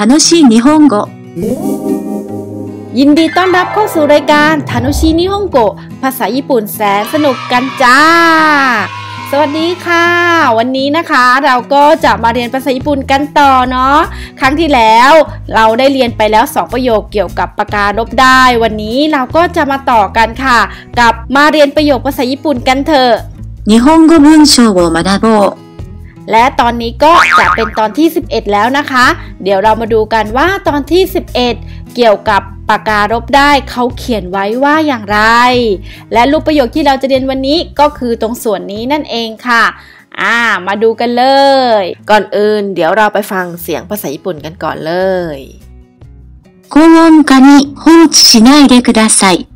楽しい日本語ยินดีต้อนรับเข้าสู่รายการทานุชินิฮงโกะภาษาญี่ปุ่นแสนสนุกกันจ้า สวัสดีค่ะ วันนี้นะคะเราก็จะมาเรียนภาษาญี่ปุ่นกันต่อเนาะครั้งที่แล้วเราได้เรียนไปแล้ว 2 ประโยคเกี่ยวกับปากกาลบได้ วันนี้เราก็จะมาต่อกันค่ะ กับมาเรียนประโยคภาษาญี่ปุ่นกันเถอะ 日本語文章を学ぼう และตอนนี้ก็จะเป็นตอนที่ 11 แล้วนะคะ เดี๋ยวเรามาดูกันว่าตอนที่ 11 เกี่ยวกับปากการบได้เขาเขียนไว้ว่าอย่างไร และรูปประโยคที่เราจะเรียนวันนี้ก็คือตรงส่วนนี้นั่นเองค่ะ อ่า มาดูกันเลย ก่อนอื่น เดี๋ยวเราไปฟังเสียงภาษาญี่ปุ่นกันก่อนเลย 高温化に放置しないでください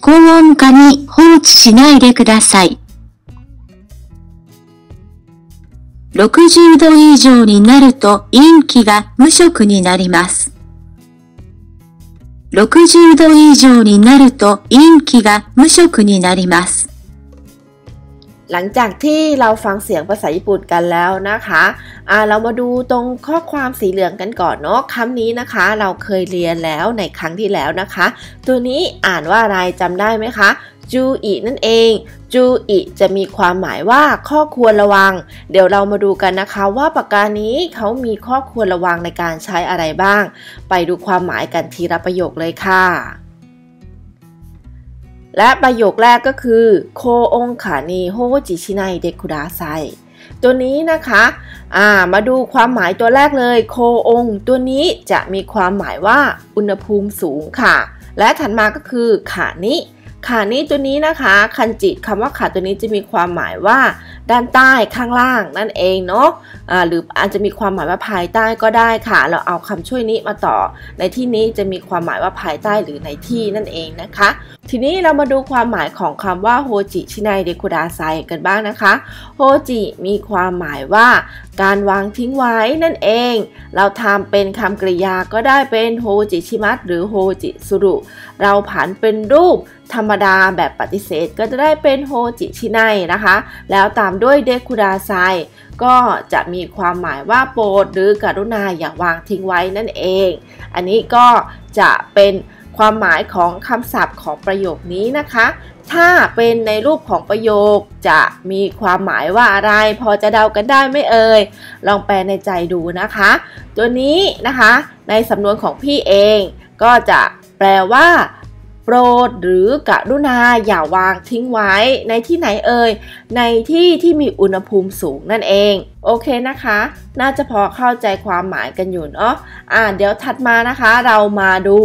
高温化に放置しないでください 60度以上になると陰気が無色になります。60度以上になると陰気が無色になります。 หลังจากที่เราฟังเสียงภาษาญี่ปุ่นกันแล้วนะคะอ่า เรามาดูตรงข้อความสีเหลืองกันก่อนเนาะคำนี้นะคะ เราเคยเรียนแล้วในครั้งที่แล้วนะคะ ตัวนี้อ่านว่าอะไรจำได้ไหมคะจูอินั่นเอง จูอิจะมีความหมายว่าข้อควรระวัง เดี๋ยวเรามาดูกันนะคะว่าปากกานี้เขามีข้อควรระวังในการใช้อะไรบ้าง ไปดูความหมายกันทีละประโยคเลยค่ะ และประโยคแรกก็คือโคองคานีโฮจิชิไนเดคุดาไซ ตัวนี้นะคะอ่ามาดูความหมายตัวแรกเลย โคองตัวนี้จะมีความหมายว่าอุณหภูมิสูงค่ะ และถัดมาก็คือขานิขานิตัวนี้นะคะคันจิคำว่าขาตัวนี้จะมีความหมายว่า ด้านใต้ข้างล่างนั่นเองเนาะะหรืออาจจะมีความหมายว่าภายใต้ก็ได้ค่ะ เราเอาคำช่วยนี้มาต่อ ในที่นี้จะมีความหมายว่าภายใต้หรือในที่นั่นเองนะคะ ทีนี้เรามาดูความหมายของคำว่าโฮจิชิไนเดคุดาไซกันบ้างนะคะ โฮจิมีความหมายว่า การวางทิ้งไว้นั่นเอง เราทำเป็นคำกริยาก็ได้เป็นโฮจิชิมัตหรือโฮจิสุรุ เราผันเป็นรูปธรรมดาแบบปฏิเสธก็จะได้เป็นโฮจิชิไนนะคะ แล้วตามด้วยเดคุดาไซก็จะมีความหมายว่าโปรดหรือกรุณาอย่าวางทิ้งไว้นั่นเอง อันนี้ก็จะเป็น ความหมายของคำศัพท์ของประโยคนี้นะคะ ถ้าเป็นในรูปของประโยคจะมีความหมายว่าอะไร พอจะเดากันได้ไม่เอ่ย ลองแปลในใจดูนะคะ ตัวนี้นะคะ ในสำนวนของพี่เองก็จะแปลว่า โปรดหรือกรุณาอย่าวางทิ้งไว้ในที่ไหนเอ่ย ในที่ที่มีอุณหภูมิสูงนั่นเอง โอเคนะคะ น่าจะพอเข้าใจความหมายกันอยู่เนาะอ่าเดี๋ยวถัดมานะคะเรามาดู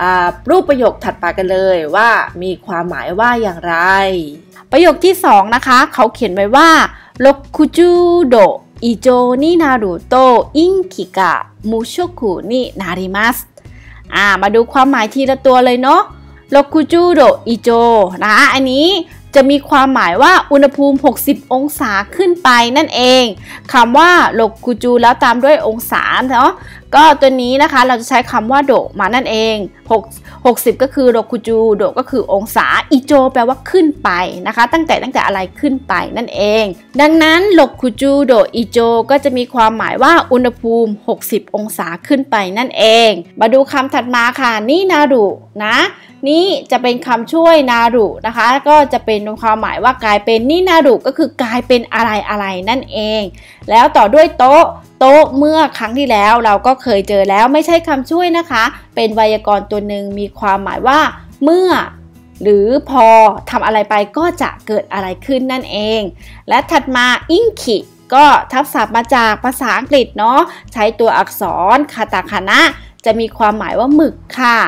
อ่ารูปประโยคถัดไปกันเลยว่ามีความหมายว่าอย่างไร ประโยคที่ 2 นะคะ เขาเขียนไว้ว่าโลคุจูโดอิโจนินารุโตอิงคิกะมุโชคุนินาริมัสอ่ามาดูความหมายทีละตัวเลยเนาะ โลคุจูโดอิโจนะอันนี้จะมีความหมายว่าอุณหภูมิ 60 องศาขึ้นไปนั่นเองคำว่าโลคุจูแล้วตามด้วยองศาเนาะก็ตัวนี้นะคะเราจะใช้คำว่าโดมานั่นเอง6 60 ก็คือโลคุจูโดก็คือองศาอิโจ แปลว่าขึ้นไปนะคะ ตั้งแต่ตั้งแต่อะไรขึ้นไปนั่นเอง ดังนั้นโลคุจูโดอิโจ ก็จะมีความหมายว่าอุณหภูมิ 60 องศาขึ้นไปนั่นเอง มาดูคำถัดมาค่ะนี่นารุนะ นี่จะเป็นคำช่วยนารุนะคะ ก็จะเป็นความหมายว่ากลายเป็นนี่นารุก็คือกลายเป็นอะไรอะไรนั่นเอง แล้วต่อด้วยโต๊ะโต๊ะเมื่อครั้งที่แล้วเราก็เคยเจอแล้วไม่ใช่คำช่วยนะคะ เป็นไวยากรณ์ตัวหนึ่งมีความหมายว่า เมื่อ หรือพอทำอะไรไปก็จะเกิดอะไรขึ้นนั่นเอง และถัดมาอิงคิก็ทับศัพท์มาจากภาษาอังกฤษเนาะใช้ตัวอักษรคาตาคานะจะมีความหมายว่าหมึกค่ะ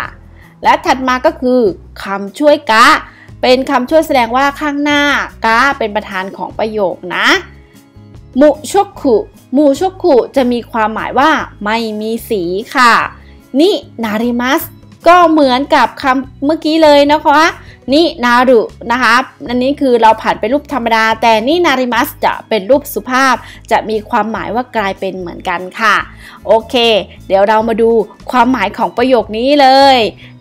และถัดมาก็คือคำช่วยกะ เป็นคำช่วยแสดงว่าข้างหน้ากะเป็นประธานของประโยคนะมุชกคุมุชกคุจะมีความหมายว่าไม่มีสีค่ะ นินาริมัสก็เหมือนกับคำเมื่อกี้เลยนะคะ นินารุนะคะอันนี้คือเราผ่านเป็นรูปธรรมดา แต่นินาริมัสจะเป็นรูปสุภาพ จะมีความหมายว่ากลายเป็นเหมือนกันค่ะ โอเค เดี๋ยวเรามาดูความหมายของประโยคนี้เลย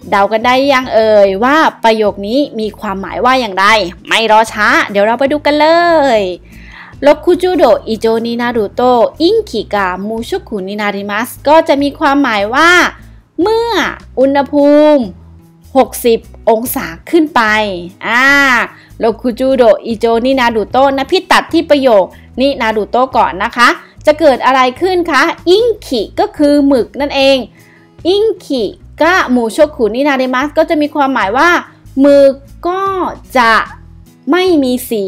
เดากันได้ยังเอ่ยว่าประโยคนี้มีความหมายว่าอย่างไร ไม่รอช้า เดี๋ยวเราไปดูกันเลย60度以上になると陰気が無色になりますก็จะมีความหมายว่า เมื่ออุณหภูมิ 60 องศาขึ้นไป อ่าโลคุจูโดอิโจนินาดูโตนะพี่ตัดที่ประโยคนินาดูโตก่อนนะคะ จะเกิดอะไรขึ้นคะ อิงคิก็คือหมึกนั่นเอง อิงคิกะหมูโชคุนินาเดมัสก็จะมีความหมายว่าหมึกก็จะไม่มีสี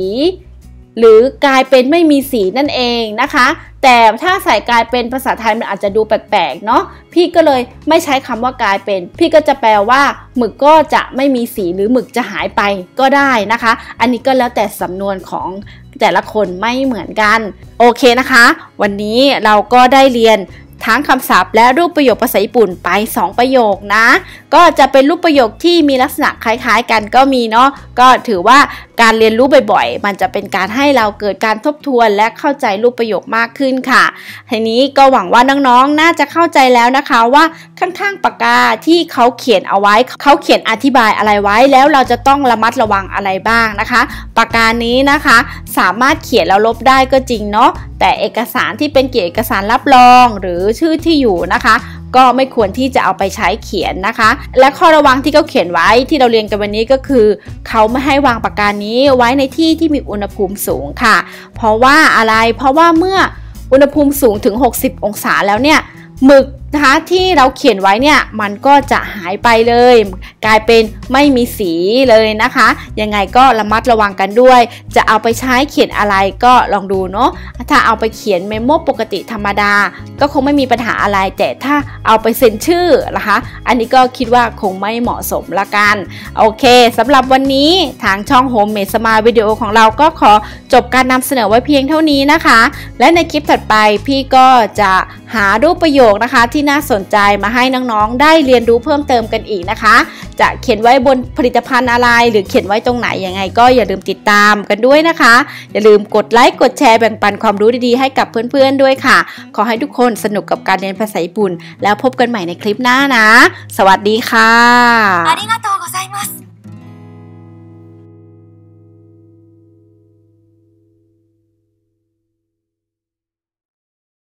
หรือกลายเป็นไม่มีสีนั่นเองนะคะ แต่ถ้าใส่กลายเป็นภาษาไทยมันอาจจะดูแปลกๆเนาะพี่ก็เลยไม่ใช้คำว่ากลายเป็น พี่ก็จะแปลว่าหมึกก็จะไม่มีสีหรือหมึกจะหายไปก็ได้นะคะ อันนี้ก็แล้วแต่สำนวนของแต่ละคนไม่เหมือนกัน โอเคนะคะ วันนี้เราก็ได้เรียนทั้งคำศัพท์และรูปประโยคภาษาญี่ปุ่นไป 2 ประโยคนะ ก็จะเป็นรูปประโยคที่มีลักษณะคล้ายๆ กันก็มีเนาะก็ถือว่าการเรียนรู้บ่อยๆ มันจะเป็นการให้เราเกิดการทบทวนและเข้าใจรูปประโยคมากขึ้นค่ะทีนี้ก็หวังว่าน้องๆ น่าจะเข้าใจแล้วนะคะว่าข้างๆปากกาที่เขาเขียนเอาไว้เขาเขียนอธิบายอะไรไว้ แล้วเราจะต้องระมัดระวังอะไรบ้างนะคะ ปากกานี้นะคะ สามารถเขียนแล้วลบได้ก็จริงเนาะแต่เอกสารที่เป็นเกี่ยวเอกสารรับรอง หรือชื่อที่อยู่นะคะ ก็ไม่ควรที่จะเอาไปใช้เขียนนะคะ และข้อระวังที่เขาเขียนไว้ที่เราเรียนกันวันนี้ก็คือ เขาไม่ให้วางปากกานี้ไว้ในที่ที่มีอุณหภูมิสูงค่ะ เพราะว่าอะไรเพราะว่าเมื่ออุณหภูมิสูงถึง 60 องศาแล้วเนี่ยหมึก นะคะที่เราเขียนไว้เนี่ยมันก็จะหายไปเลย กลายเป็นไม่มีสีเลยนะคะ ยังไงก็ระมัดระวังกันด้วย จะเอาไปใช้เขียนอะไรก็ลองดูเนาะถ้าเอาไปเขียนเมมโมปกติธรรมดา ก็คงไม่มีปัญหาอะไร แต่ถ้าเอาไปเซ็นชื่อนะคะ อันนี้ก็คิดว่าคงไม่เหมาะสมละกัน โอเคสำหรับวันนี้ทางช่องโฮมเมดสมาวิดีโอของเราก็ขอจบการนำเสนอไว้เพียงเท่านี้นะคะ และในคลิปถัดไปพี่ก็จะ หารูปประโยคนะคะที่น่าสนใจมาให้น้องๆ ได้เรียนรู้เพิ่มเติมกันอีกนะคะ จะเขียนไว้บนผลิตภัณฑ์อะไร หรือเขียนไว้ตรงไหนยังไง ก็อย่าลืมติดตามกันด้วยนะคะ อย่าลืมกดไลค์กดแชร์แบ่งปันความรู้ดีๆให้กับเพื่อนๆด้วยค่ะ ขอให้ทุกคนสนุกกับการเรียนภาษาญี่ปุ่น แล้วพบกันใหม่ในคลิปหน้านะ สวัสดีค่ะ